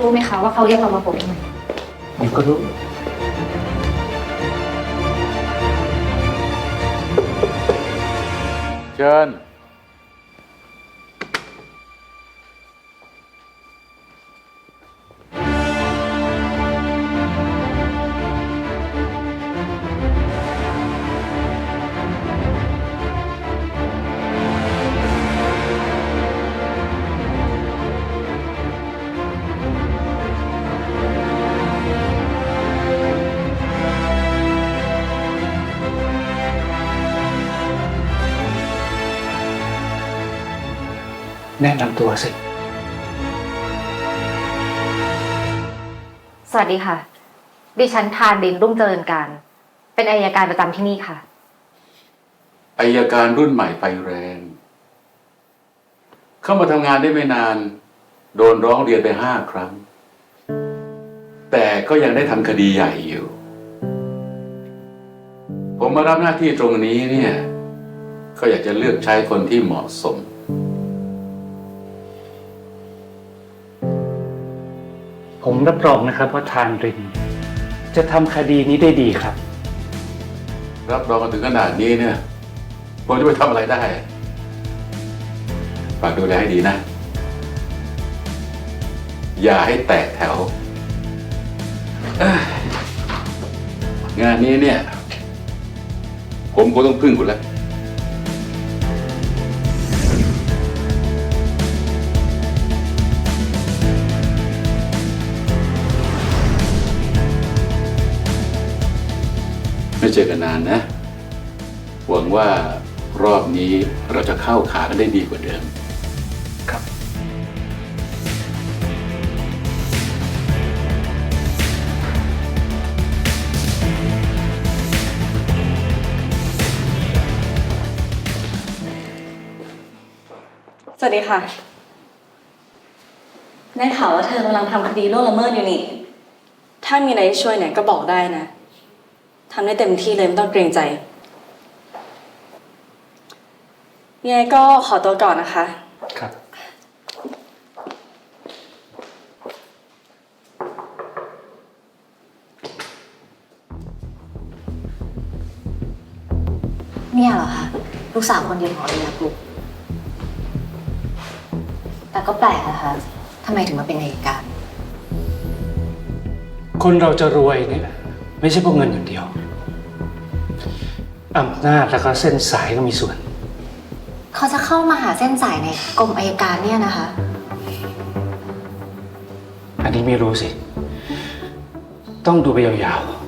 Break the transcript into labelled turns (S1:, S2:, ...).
S1: รู้ไหมคะว่าเขาเรียกเรามาพบทำไม
S2: เดี๋ยวก็รู้
S3: เชิญ
S2: แนะนำตัวสิ
S1: สวัสดีค่ะ ดิฉันทานดินรุ่งเจริญการ เป็นอายการประจำที่นี่ค่ะ
S3: อายการรุ่นใหม่ไฟแรง เข้ามาทำงานได้ไม่นาน โดนร้องเรียนไปห้าครั้ง แต่ก็ยังได้ทำคดีใหญ่อยู่ ผมมารับหน้าที่ตรงนี้เนี่ย ก็อยากจะเลือกใช้คนที่เหมาะสม
S2: ผมรับรองนะครับว่าทานริน จะทำคดีนี้ได้ดีครับ
S3: รับรองกันถึงขนาดนี้เนี่ย ผมจะไปทำอะไรได้ฝากดูแลให้ดีนะ อย่าให้แตกแถว งานนี้เนี่ย ผมคงต้องพึ่งคุณแล้ว ไม่เจอกันนานนะ หวังว่ารอบนี้เราจะเข้าขากันได้ดีกว่าเดิม
S2: ครับ
S4: สวัสดีค่ะ ได้ข่าวว่าเธอกำลังทำคดีล่วงละเมิดอยู่นี่ ถ้ามีอะไรให้ช่วยเนี่ยก็บอกได้นะ ทำได้เต็มที่เลยไม่ต้องเกรงใจยังไงก็ขอตัวก่อนนะคะ
S2: ครับ
S1: เนี่ยเหรอคะลูกสาวคนเดียวของอริยากุลแต่ก็แปลกนะคะทำไมถึงมาเป็นอายการ
S2: คนเราจะรวยเนี่ย ไม่ใช่พวกเงินอย่างเดียวอำนาจแล้วก็เส้นสายก็มีส่วน
S1: เขาจะเข้ามาหาเส้นสายในกรมอายการเนี่ยนะคะ
S2: อันนี้ไม่รู้สิ ต้องดูไปยาวๆ